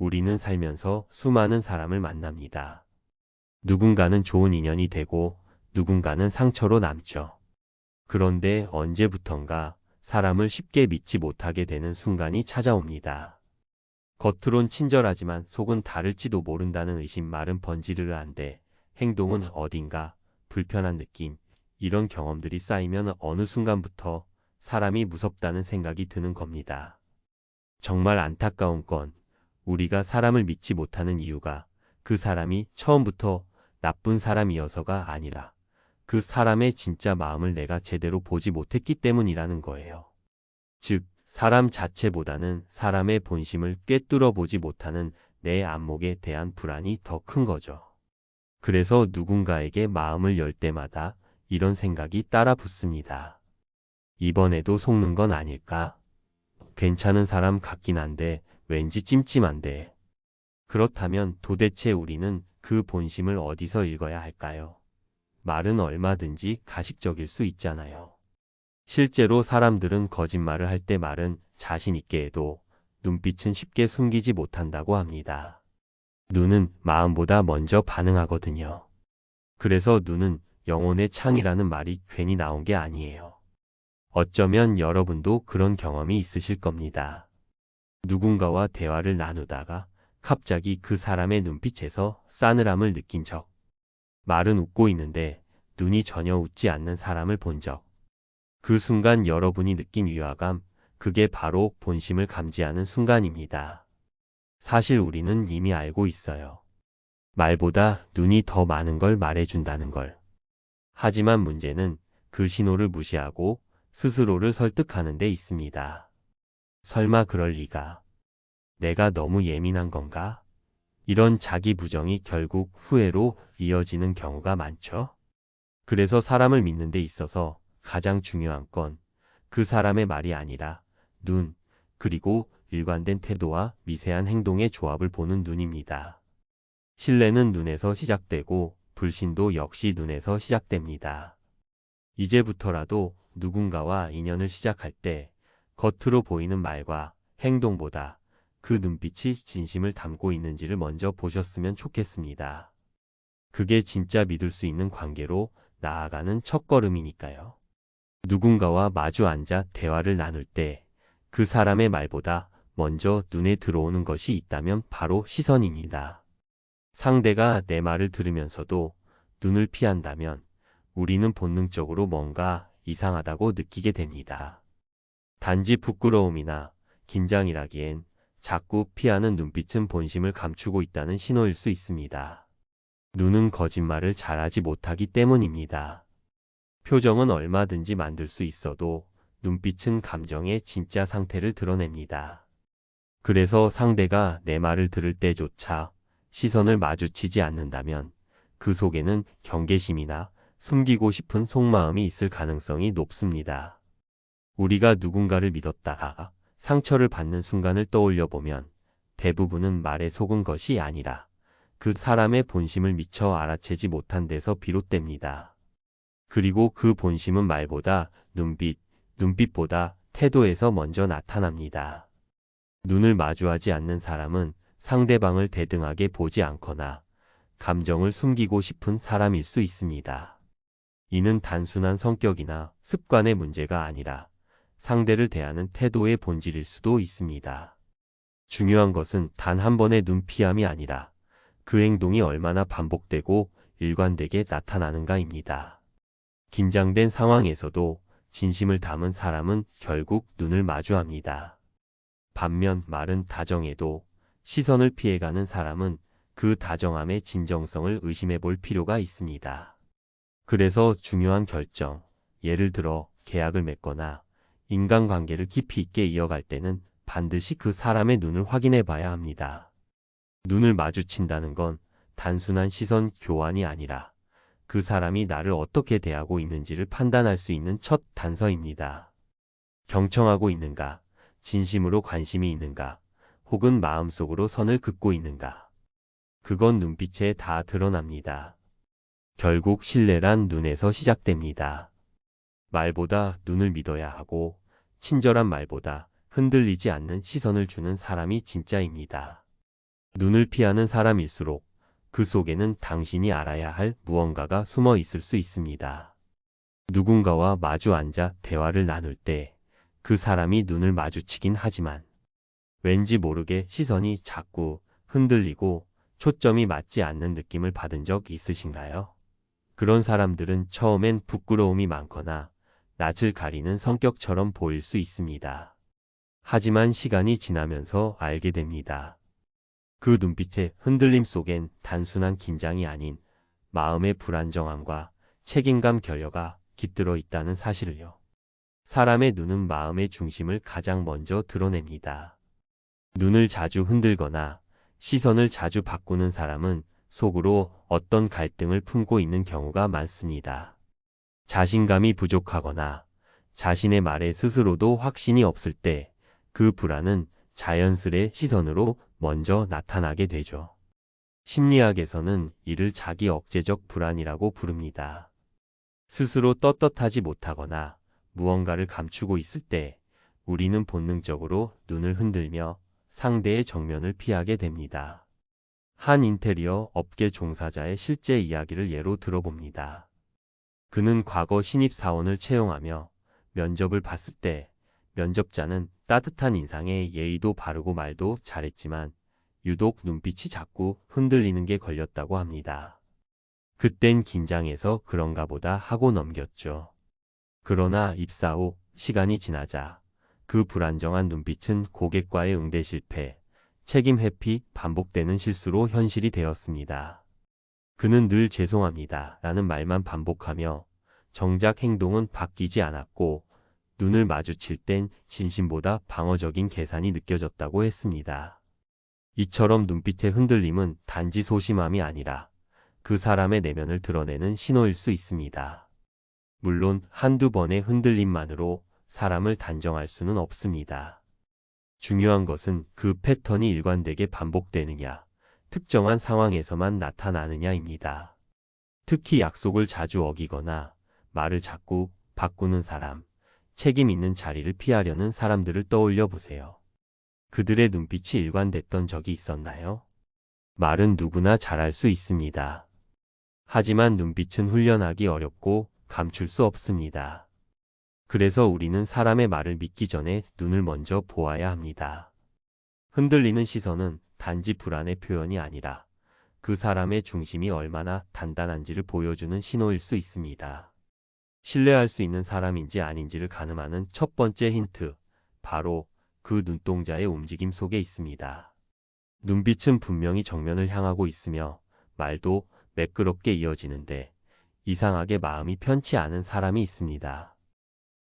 우리는 살면서 수많은 사람을 만납니다. 누군가는 좋은 인연이 되고 누군가는 상처로 남죠. 그런데 언제부턴가 사람을 쉽게 믿지 못하게 되는 순간이 찾아옵니다. 겉으론 친절하지만 속은 다를지도 모른다는 의심 말은 번지르르 한데 행동은 어딘가 불편한 느낌, 이런 경험들이 쌓이면 어느 순간부터 사람이 무섭다는 생각이 드는 겁니다. 정말 안타까운 건 우리가 사람을 믿지 못하는 이유가 그 사람이 처음부터 나쁜 사람이어서가 아니라 그 사람의 진짜 마음을 내가 제대로 보지 못했기 때문이라는 거예요. 즉, 사람 자체보다는 사람의 본심을 꿰뚫어 보지 못하는 내 안목에 대한 불안이 더 큰 거죠. 그래서 누군가에게 마음을 열 때마다 이런 생각이 따라 붙습니다. 이번에도 속는 건 아닐까? 괜찮은 사람 같긴 한데 왠지 찜찜한데. 그렇다면 도대체 우리는 그 본심을 어디서 읽어야 할까요? 말은 얼마든지 가식적일 수 있잖아요. 실제로 사람들은 거짓말을 할 때 말은 자신 있게 해도 눈빛은 쉽게 숨기지 못한다고 합니다. 눈은 마음보다 먼저 반응하거든요. 그래서 눈은 영혼의 창이라는 말이 괜히 나온 게 아니에요. 어쩌면 여러분도 그런 경험이 있으실 겁니다. 누군가와 대화를 나누다가 갑자기 그 사람의 눈빛에서 싸늘함을 느낀 적. 말은 웃고 있는데 눈이 전혀 웃지 않는 사람을 본 적. 그 순간 여러분이 느낀 위화감, 그게 바로 본심을 감지하는 순간입니다. 사실 우리는 이미 알고 있어요. 말보다 눈이 더 많은 걸 말해준다는 걸. 하지만 문제는 그 신호를 무시하고 스스로를 설득하는 데 있습니다. 설마 그럴 리가. 내가 너무 예민한 건가? 이런 자기 부정이 결국 후회로 이어지는 경우가 많죠. 그래서 사람을 믿는 데 있어서 가장 중요한 건 그 사람의 말이 아니라 눈, 그리고 일관된 태도와 미세한 행동의 조합을 보는 눈입니다. 신뢰는 눈에서 시작되고 불신도 역시 눈에서 시작됩니다. 이제부터라도 누군가와 인연을 시작할 때 겉으로 보이는 말과 행동보다 그 눈빛이 진심을 담고 있는지를 먼저 보셨으면 좋겠습니다. 그게 진짜 믿을 수 있는 관계로 나아가는 첫걸음이니까요. 누군가와 마주 앉아 대화를 나눌 때 그 사람의 말보다 먼저 눈에 들어오는 것이 있다면 바로 시선입니다. 상대가 내 말을 들으면서도 눈을 피한다면 우리는 본능적으로 뭔가 이상하다고 느끼게 됩니다. 단지 부끄러움이나 긴장이라기엔 자꾸 피하는 눈빛은 본심을 감추고 있다는 신호일 수 있습니다. 눈은 거짓말을 잘하지 못하기 때문입니다. 표정은 얼마든지 만들 수 있어도 눈빛은 감정의 진짜 상태를 드러냅니다. 그래서 상대가 내 말을 들을 때조차 시선을 마주치지 않는다면 그 속에는 경계심이나 숨기고 싶은 속마음이 있을 가능성이 높습니다. 우리가 누군가를 믿었다가 상처를 받는 순간을 떠올려 보면 대부분은 말에 속은 것이 아니라 그 사람의 본심을 미처 알아채지 못한 데서 비롯됩니다. 그리고 그 본심은 말보다 눈빛, 눈빛보다 태도에서 먼저 나타납니다. 눈을 마주하지 않는 사람은 상대방을 대등하게 보지 않거나 감정을 숨기고 싶은 사람일 수 있습니다. 이는 단순한 성격이나 습관의 문제가 아니라 상대를 대하는 태도의 본질일 수도 있습니다. 중요한 것은 단 한 번의 눈피함이 아니라 그 행동이 얼마나 반복되고 일관되게 나타나는가입니다. 긴장된 상황에서도 진심을 담은 사람은 결국 눈을 마주합니다. 반면 말은 다정해도 시선을 피해가는 사람은 그 다정함의 진정성을 의심해 볼 필요가 있습니다. 그래서 중요한 결정, 예를 들어 계약을 맺거나 인간관계를 깊이 있게 이어갈 때는 반드시 그 사람의 눈을 확인해 봐야 합니다. 눈을 마주친다는 건 단순한 시선 교환이 아니라 그 사람이 나를 어떻게 대하고 있는지를 판단할 수 있는 첫 단서입니다. 경청하고 있는가, 진심으로 관심이 있는가, 혹은 마음속으로 선을 긋고 있는가. 그건 눈빛에 다 드러납니다. 결국 신뢰란 눈에서 시작됩니다. 말보다 눈을 믿어야 하고 친절한 말보다 흔들리지 않는 시선을 주는 사람이 진짜입니다. 눈을 피하는 사람일수록 그 속에는 당신이 알아야 할 무언가가 숨어 있을 수 있습니다. 누군가와 마주 앉아 대화를 나눌 때 그 사람이 눈을 마주치긴 하지만 왠지 모르게 시선이 자꾸 흔들리고 초점이 맞지 않는 느낌을 받은 적 있으신가요? 그런 사람들은 처음엔 부끄러움이 많거나 낯을 가리는 성격처럼 보일 수 있습니다. 하지만 시간이 지나면서 알게 됩니다. 그 눈빛의 흔들림 속엔 단순한 긴장이 아닌 마음의 불안정함과 책임감 결여가 깃들어 있다는 사실을요. 사람의 눈은 마음의 중심을 가장 먼저 드러냅니다. 눈을 자주 흔들거나 시선을 자주 바꾸는 사람은 속으로 어떤 갈등을 품고 있는 경우가 많습니다. 자신감이 부족하거나 자신의 말에 스스로도 확신이 없을 때 그 불안은 자연스레 시선으로 먼저 나타나게 되죠. 심리학에서는 이를 자기 억제적 불안이라고 부릅니다. 스스로 떳떳하지 못하거나 무언가를 감추고 있을 때 우리는 본능적으로 눈을 흔들며 상대의 정면을 피하게 됩니다. 한 인테리어 업계 종사자의 실제 이야기를 예로 들어봅니다. 그는 과거 신입사원을 채용하며 면접을 봤을 때 면접자는 따뜻한 인상에 예의도 바르고 말도 잘했지만 유독 눈빛이 자꾸 흔들리는 게 걸렸다고 합니다. 그땐 긴장해서 그런가 보다 하고 넘겼죠. 그러나 입사 후 시간이 지나자 그 불안정한 눈빛은 고객과의 응대 실패, 책임 회피, 반복되는 실수로 현실이 되었습니다. 그는 늘 죄송합니다. 라는 말만 반복하며 정작 행동은 바뀌지 않았고 눈을 마주칠 땐 진심보다 방어적인 계산이 느껴졌다고 했습니다. 이처럼 눈빛의 흔들림은 단지 소심함이 아니라 그 사람의 내면을 드러내는 신호일 수 있습니다. 물론 한두 번의 흔들림만으로 사람을 단정할 수는 없습니다. 중요한 것은 그 패턴이 일관되게 반복되느냐, 특정한 상황에서만 나타나느냐입니다. 특히 약속을 자주 어기거나 말을 자꾸 바꾸는 사람, 책임 있는 자리를 피하려는 사람들을 떠올려 보세요. 그들의 눈빛이 일관됐던 적이 있었나요? 말은 누구나 잘할 수 있습니다. 하지만 눈빛은 훈련하기 어렵고 감출 수 없습니다. 그래서 우리는 사람의 말을 믿기 전에 눈을 먼저 보아야 합니다. 흔들리는 시선은 단지 불안의 표현이 아니라 그 사람의 중심이 얼마나 단단한지를 보여주는 신호일 수 있습니다. 신뢰할 수 있는 사람인지 아닌지를 가늠하는 첫 번째 힌트, 바로 그 눈동자의 움직임 속에 있습니다. 눈빛은 분명히 정면을 향하고 있으며 말도 매끄럽게 이어지는데 이상하게 마음이 편치 않은 사람이 있습니다.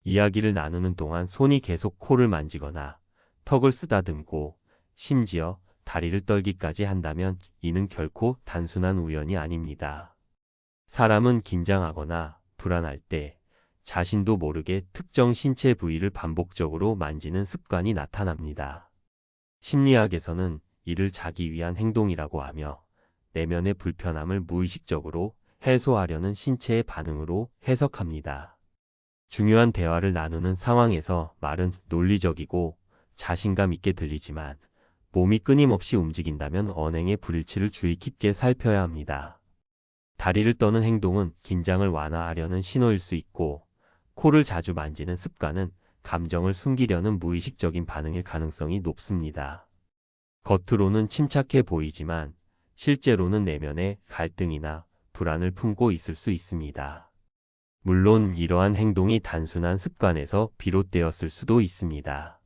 이야기를 나누는 동안 손이 계속 코를 만지거나 턱을 쓰다듬고 심지어 다리를 떨기까지 한다면 이는 결코 단순한 우연이 아닙니다. 사람은 긴장하거나 불안할 때 자신도 모르게 특정 신체 부위를 반복적으로 만지는 습관이 나타납니다. 심리학에서는 이를 자기 위한 행동이라고 하며 내면의 불편함을 무의식적으로 해소하려는 신체의 반응으로 해석합니다. 중요한 대화를 나누는 상황에서 말은 논리적이고 자신감 있게 들리지만 몸이 끊임없이 움직인다면 언행의 불일치를 주의 깊게 살펴야 합니다. 다리를 떠는 행동은 긴장을 완화하려는 신호일 수 있고 코를 자주 만지는 습관은 감정을 숨기려는 무의식적인 반응일 가능성이 높습니다. 겉으로는 침착해 보이지만 실제로는 내면에 갈등이나 불안을 품고 있을 수 있습니다. 물론 이러한 행동이 단순한 습관에서 비롯되었을 수도 있습니다.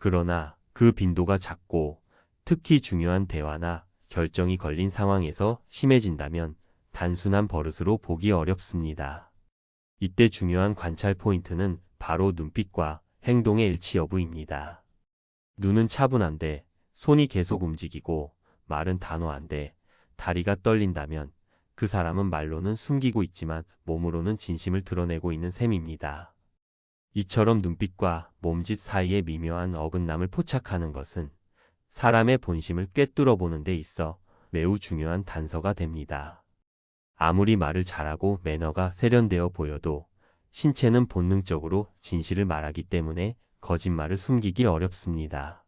그러나 그 빈도가 작고 특히 중요한 대화나 결정이 걸린 상황에서 심해진다면 단순한 버릇으로 보기 어렵습니다. 이때 중요한 관찰 포인트는 바로 눈빛과 행동의 일치 여부입니다. 눈은 차분한데 손이 계속 움직이고 말은 단호한데 다리가 떨린다면 그 사람은 말로는 숨기고 있지만 몸으로는 진심을 드러내고 있는 셈입니다. 이처럼 눈빛과 몸짓 사이의 미묘한 어긋남을 포착하는 것은 사람의 본심을 꿰뚫어 보는 데 있어 매우 중요한 단서가 됩니다. 아무리 말을 잘하고 매너가 세련되어 보여도 신체는 본능적으로 진실을 말하기 때문에 거짓말을 숨기기 어렵습니다.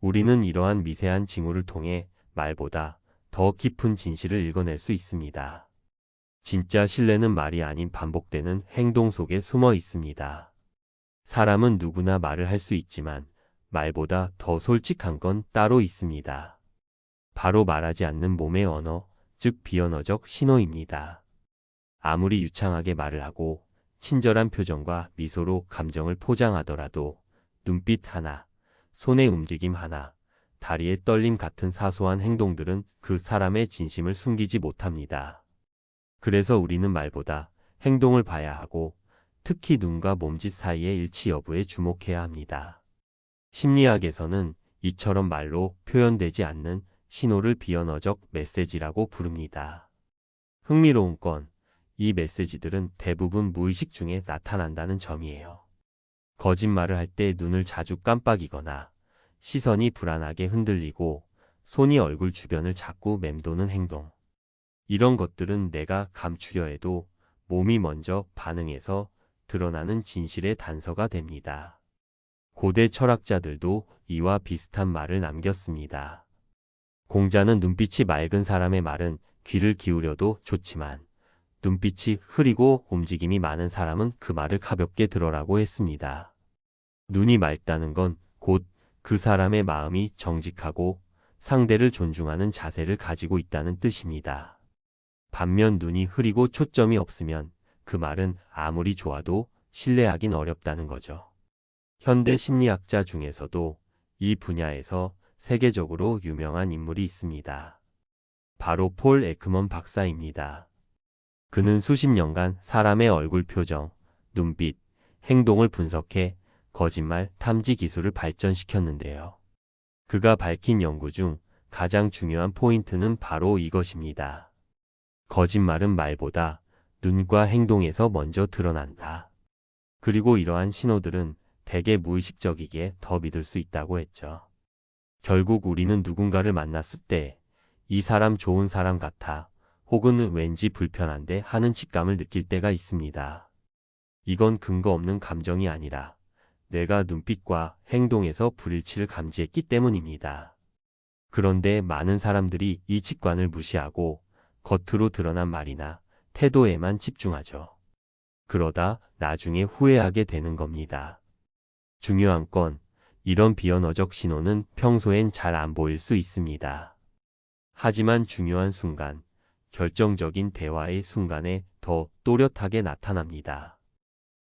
우리는 이러한 미세한 징후를 통해 말보다 더 깊은 진실을 읽어낼 수 있습니다. 진짜 신뢰는 말이 아닌 반복되는 행동 속에 숨어 있습니다. 사람은 누구나 말을 할 수 있지만 말보다 더 솔직한 건 따로 있습니다. 바로 말하지 않는 몸의 언어, 즉 비언어적 신호입니다. 아무리 유창하게 말을 하고 친절한 표정과 미소로 감정을 포장하더라도 눈빛 하나, 손의 움직임 하나, 다리의 떨림 같은 사소한 행동들은 그 사람의 진심을 숨기지 못합니다. 그래서 우리는 말보다 행동을 봐야 하고 특히 눈과 몸짓 사이의 일치 여부에 주목해야 합니다. 심리학에서는 이처럼 말로 표현되지 않는 신호를 비언어적 메시지라고 부릅니다. 흥미로운 건 이 메시지들은 대부분 무의식 중에 나타난다는 점이에요. 거짓말을 할 때 눈을 자주 깜빡이거나 시선이 불안하게 흔들리고 손이 얼굴 주변을 자꾸 맴도는 행동. 이런 것들은 내가 감추려 해도 몸이 먼저 반응해서 드러나는 진실의 단서가 됩니다. 고대 철학자들도 이와 비슷한 말을 남겼습니다. 공자는 눈빛이 맑은 사람의 말은 귀를 기울여도 좋지만 눈빛이 흐리고 움직임이 많은 사람은 그 말을 가볍게 들어라고 했습니다. 눈이 맑다는 건 곧 그 사람의 마음이 정직하고 상대를 존중하는 자세를 가지고 있다는 뜻입니다. 반면 눈이 흐리고 초점이 없으면 그 말은 아무리 좋아도 신뢰하긴 어렵다는 거죠. 현대 심리학자 중에서도 이 분야에서 세계적으로 유명한 인물이 있습니다. 바로 폴 에크먼 박사입니다. 그는 수십 년간 사람의 얼굴 표정, 눈빛, 행동을 분석해 거짓말 탐지 기술을 발전시켰는데요. 그가 밝힌 연구 중 가장 중요한 포인트는 바로 이것입니다. 거짓말은 말보다 눈과 행동에서 먼저 드러난다. 그리고 이러한 신호들은 대개 무의식적이기에 더 믿을 수 있다고 했죠. 결국 우리는 누군가를 만났을 때 이 사람 좋은 사람 같아 혹은 왠지 불편한데 하는 직감을 느낄 때가 있습니다. 이건 근거 없는 감정이 아니라 뇌가 눈빛과 행동에서 불일치를 감지했기 때문입니다. 그런데 많은 사람들이 이 직관을 무시하고 겉으로 드러난 말이나 태도에만 집중하죠. 그러다 나중에 후회하게 되는 겁니다. 중요한 건 이런 비언어적 신호는 평소엔 잘 안 보일 수 있습니다. 하지만 중요한 순간, 결정적인 대화의 순간에 더 또렷하게 나타납니다.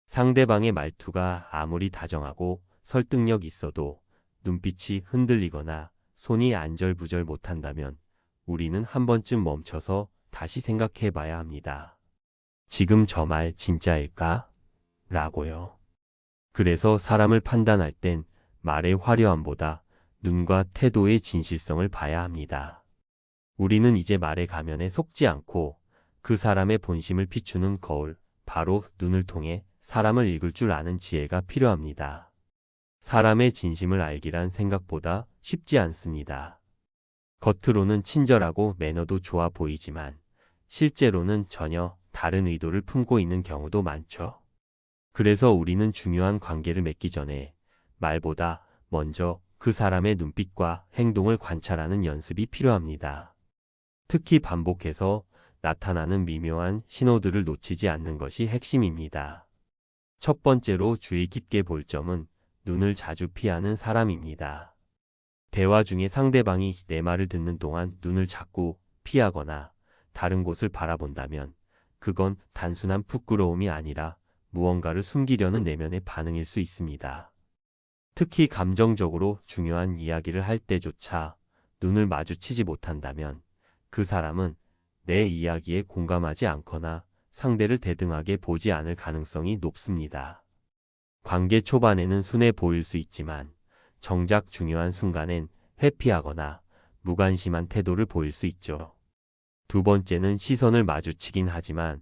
상대방의 말투가 아무리 다정하고 설득력 있어도 눈빛이 흔들리거나 손이 안절부절 못한다면 우리는 한 번쯤 멈춰서 다시 생각해 봐야 합니다. 지금 저 말 진짜일까? 라고요. 그래서 사람을 판단할 땐 말의 화려함보다 눈과 태도의 진실성을 봐야 합니다. 우리는 이제 말의 가면에 속지 않고 그 사람의 본심을 비추는 거울, 바로 눈을 통해 사람을 읽을 줄 아는 지혜가 필요합니다. 사람의 진심을 알기란 생각보다 쉽지 않습니다. 겉으로는 친절하고 매너도 좋아 보이지만 실제로는 전혀 다른 의도를 품고 있는 경우도 많죠. 그래서 우리는 중요한 관계를 맺기 전에 말보다 먼저 그 사람의 눈빛과 행동을 관찰하는 연습이 필요합니다. 특히 반복해서 나타나는 미묘한 신호들을 놓치지 않는 것이 핵심입니다. 첫 번째로 주의 깊게 볼 점은 눈을 자주 피하는 사람입니다. 대화 중에 상대방이 내 말을 듣는 동안 눈을 자꾸 피하거나 다른 곳을 바라본다면 그건 단순한 부끄러움이 아니라 무언가를 숨기려는 내면의 반응일 수 있습니다. 특히 감정적으로 중요한 이야기를 할 때조차 눈을 마주치지 못한다면 그 사람은 내 이야기에 공감하지 않거나 상대를 대등하게 보지 않을 가능성이 높습니다. 관계 초반에는 순해 보일 수 있지만 정작 중요한 순간엔 회피하거나 무관심한 태도를 보일 수 있죠. 두 번째는 시선을 마주치긴 하지만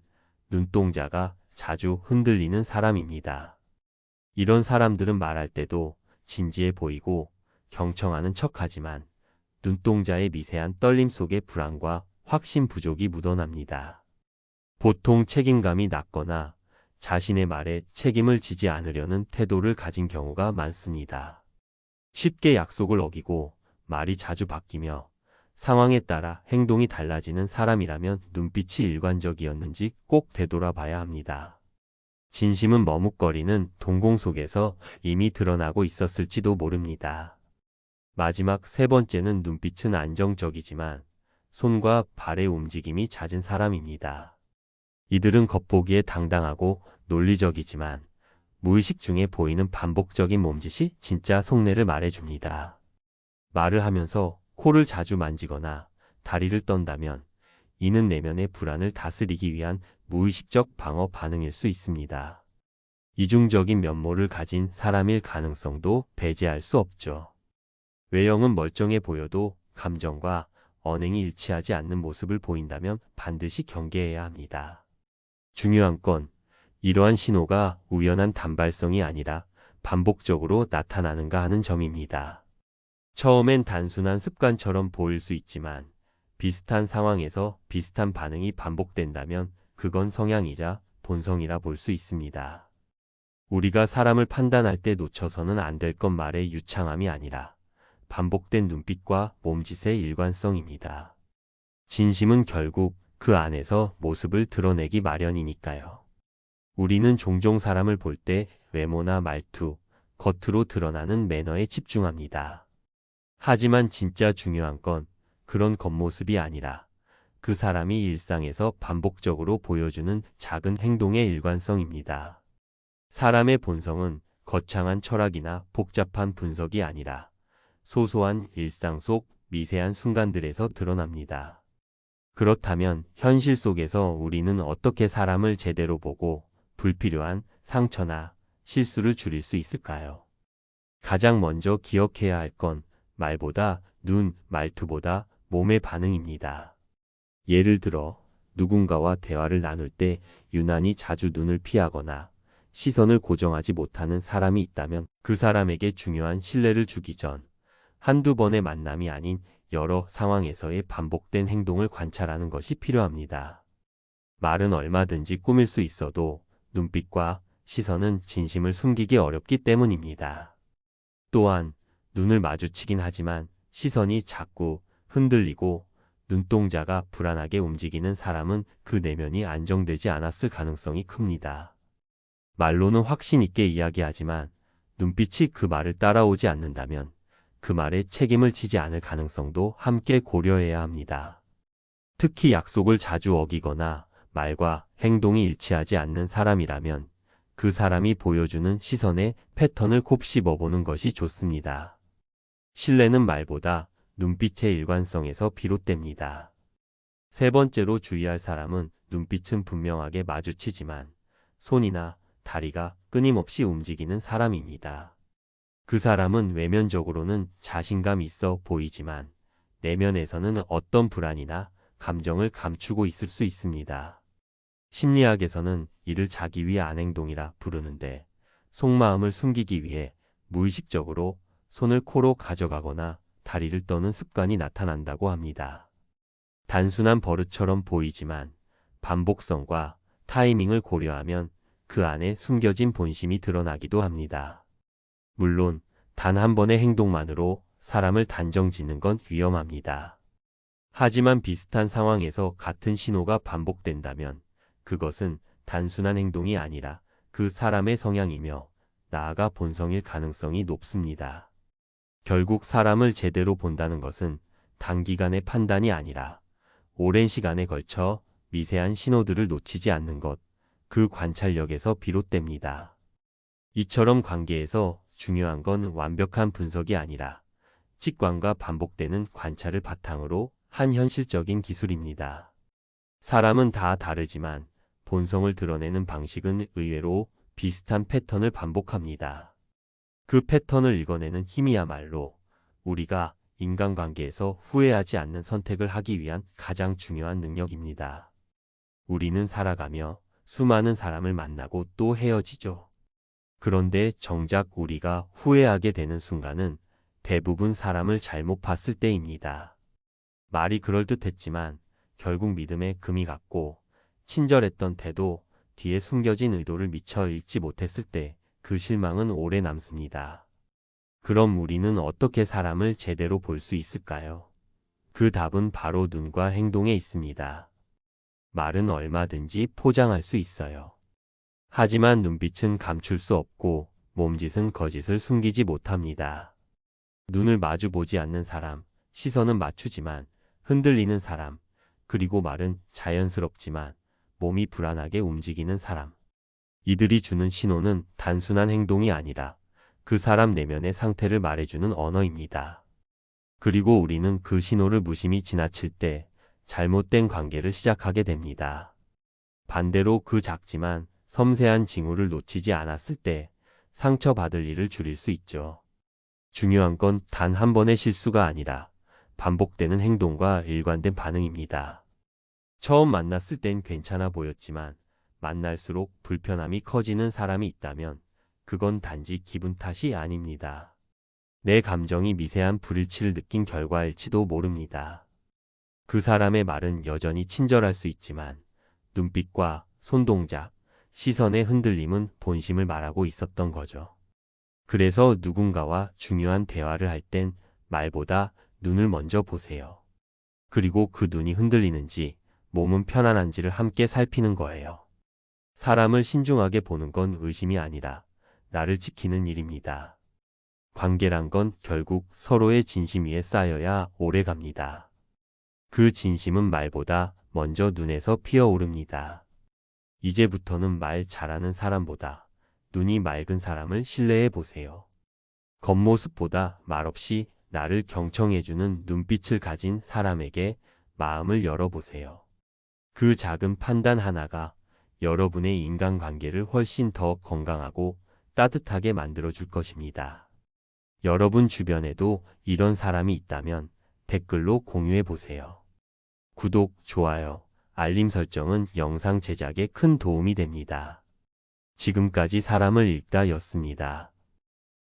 눈동자가 자주 흔들리는 사람입니다. 이런 사람들은 말할 때도 진지해 보이고 경청하는 척하지만 눈동자의 미세한 떨림 속에 불안과 확신 부족이 묻어납니다. 보통 책임감이 낮거나 자신의 말에 책임을 지지 않으려는 태도를 가진 경우가 많습니다. 쉽게 약속을 어기고 말이 자주 바뀌며 상황에 따라 행동이 달라지는 사람이라면 눈빛이 일관적이었는지 꼭 되돌아봐야 합니다. 진심은 머뭇거리는 동공 속에서 이미 드러나고 있었을지도 모릅니다. 마지막 세 번째는 눈빛은 안정적이지만 손과 발의 움직임이 잦은 사람입니다. 이들은 겉보기에 당당하고 논리적이지만 무의식 중에 보이는 반복적인 몸짓이 진짜 속내를 말해줍니다. 말을 하면서 코를 자주 만지거나 다리를 떤다면 이는 내면의 불안을 다스리기 위한 무의식적 방어 반응일 수 있습니다. 이중적인 면모를 가진 사람일 가능성도 배제할 수 없죠. 외형은 멀쩡해 보여도 감정과 언행이 일치하지 않는 모습을 보인다면 반드시 경계해야 합니다. 중요한 건 이러한 신호가 우연한 단발성이 아니라 반복적으로 나타나는가 하는 점입니다. 처음엔 단순한 습관처럼 보일 수 있지만 비슷한 상황에서 비슷한 반응이 반복된다면 그건 성향이자 본성이라 볼 수 있습니다. 우리가 사람을 판단할 때 놓쳐서는 안 될 것 말의 유창함이 아니라 반복된 눈빛과 몸짓의 일관성입니다. 진심은 결국 그 안에서 모습을 드러내기 마련이니까요. 우리는 종종 사람을 볼 때 외모나 말투, 겉으로 드러나는 매너에 집중합니다. 하지만 진짜 중요한 건 그런 겉모습이 아니라 그 사람이 일상에서 반복적으로 보여주는 작은 행동의 일관성입니다. 사람의 본성은 거창한 철학이나 복잡한 분석이 아니라 소소한 일상 속 미세한 순간들에서 드러납니다. 그렇다면 현실 속에서 우리는 어떻게 사람을 제대로 보고 불필요한 상처나 실수를 줄일 수 있을까요? 가장 먼저 기억해야 할 건 말보다 눈, 말투보다 몸의 반응입니다. 예를 들어 누군가와 대화를 나눌 때 유난히 자주 눈을 피하거나 시선을 고정하지 못하는 사람이 있다면 그 사람에게 중요한 신뢰를 주기 전 한두 번의 만남이 아닌 여러 상황에서의 반복된 행동을 관찰하는 것이 필요합니다. 말은 얼마든지 꾸밀 수 있어도 눈빛과 시선은 진심을 숨기기 어렵기 때문입니다. 또한 눈을 마주치긴 하지만 시선이 자꾸 흔들리고 눈동자가 불안하게 움직이는 사람은 그 내면이 안정되지 않았을 가능성이 큽니다. 말로는 확신 있게 이야기하지만 눈빛이 그 말을 따라오지 않는다면 그 말에 책임을 지지 않을 가능성도 함께 고려해야 합니다. 특히 약속을 자주 어기거나 말과 행동이 일치하지 않는 사람이라면 그 사람이 보여주는 시선의 패턴을 곱씹어 보는 것이 좋습니다. 신뢰는 말보다 눈빛의 일관성에서 비롯됩니다. 세 번째로 주의할 사람은 눈빛은 분명하게 마주치지만 손이나 다리가 끊임없이 움직이는 사람입니다. 그 사람은 외면적으로는 자신감 있어 보이지만 내면에서는 어떤 불안이나 감정을 감추고 있을 수 있습니다. 심리학에서는 이를 자기 위의 안행동이라 부르는데 속마음을 숨기기 위해 무의식적으로 손을 코로 가져가거나 다리를 떠는 습관이 나타난다고 합니다. 단순한 버릇처럼 보이지만 반복성과 타이밍을 고려하면 그 안에 숨겨진 본심이 드러나기도 합니다. 물론 단 한 번의 행동만으로 사람을 단정 짓는 건 위험합니다. 하지만 비슷한 상황에서 같은 신호가 반복된다면 그것은 단순한 행동이 아니라 그 사람의 성향이며 나아가 본성일 가능성이 높습니다. 결국 사람을 제대로 본다는 것은 단기간의 판단이 아니라 오랜 시간에 걸쳐 미세한 신호들을 놓치지 않는 것, 그 관찰력에서 비롯됩니다. 이처럼 관계에서 중요한 건 완벽한 분석이 아니라 직관과 반복되는 관찰을 바탕으로 한 현실적인 기술입니다. 사람은 다 다르지만 본성을 드러내는 방식은 의외로 비슷한 패턴을 반복합니다. 그 패턴을 읽어내는 힘이야말로 우리가 인간관계에서 후회하지 않는 선택을 하기 위한 가장 중요한 능력입니다. 우리는 살아가며 수많은 사람을 만나고 또 헤어지죠. 그런데 정작 우리가 후회하게 되는 순간은 대부분 사람을 잘못 봤을 때입니다. 말이 그럴듯했지만 결국 믿음에 금이 갔고 친절했던 태도 뒤에 숨겨진 의도를 미처 읽지 못했을 때 그 실망은 오래 남습니다. 그럼 우리는 어떻게 사람을 제대로 볼 수 있을까요? 그 답은 바로 눈과 행동에 있습니다. 말은 얼마든지 포장할 수 있어요. 하지만 눈빛은 감출 수 없고 몸짓은 거짓을 숨기지 못합니다. 눈을 마주 보지 않는 사람, 시선은 맞추지만 흔들리는 사람, 그리고 말은 자연스럽지만 몸이 불안하게 움직이는 사람. 이들이 주는 신호는 단순한 행동이 아니라 그 사람 내면의 상태를 말해주는 언어입니다. 그리고 우리는 그 신호를 무심히 지나칠 때 잘못된 관계를 시작하게 됩니다. 반대로 그 작지만 섬세한 징후를 놓치지 않았을 때 상처받을 일을 줄일 수 있죠. 중요한 건 단 한 번의 실수가 아니라 반복되는 행동과 일관된 반응입니다. 처음 만났을 땐 괜찮아 보였지만 만날수록 불편함이 커지는 사람이 있다면 그건 단지 기분 탓이 아닙니다. 내 감정이 미세한 불일치를 느낀 결과일지도 모릅니다. 그 사람의 말은 여전히 친절할 수 있지만 눈빛과 손동작, 시선의 흔들림은 본심을 말하고 있었던 거죠. 그래서 누군가와 중요한 대화를 할 땐 말보다 눈을 먼저 보세요. 그리고 그 눈이 흔들리는지 몸은 편안한지를 함께 살피는 거예요. 사람을 신중하게 보는 건 의심이 아니라 나를 지키는 일입니다. 관계란 건 결국 서로의 진심 위에 쌓여야 오래 갑니다. 그 진심은 말보다 먼저 눈에서 피어오릅니다. 이제부터는 말 잘하는 사람보다 눈이 맑은 사람을 신뢰해 보세요. 겉모습보다 말없이 나를 경청해주는 눈빛을 가진 사람에게 마음을 열어보세요. 그 작은 판단 하나가 여러분의 인간관계를 훨씬 더 건강하고 따뜻하게 만들어 줄 것입니다. 여러분 주변에도 이런 사람이 있다면 댓글로 공유해 보세요. 구독, 좋아요, 알림 설정은 영상 제작에 큰 도움이 됩니다. 지금까지 사람을 읽다 였습니다.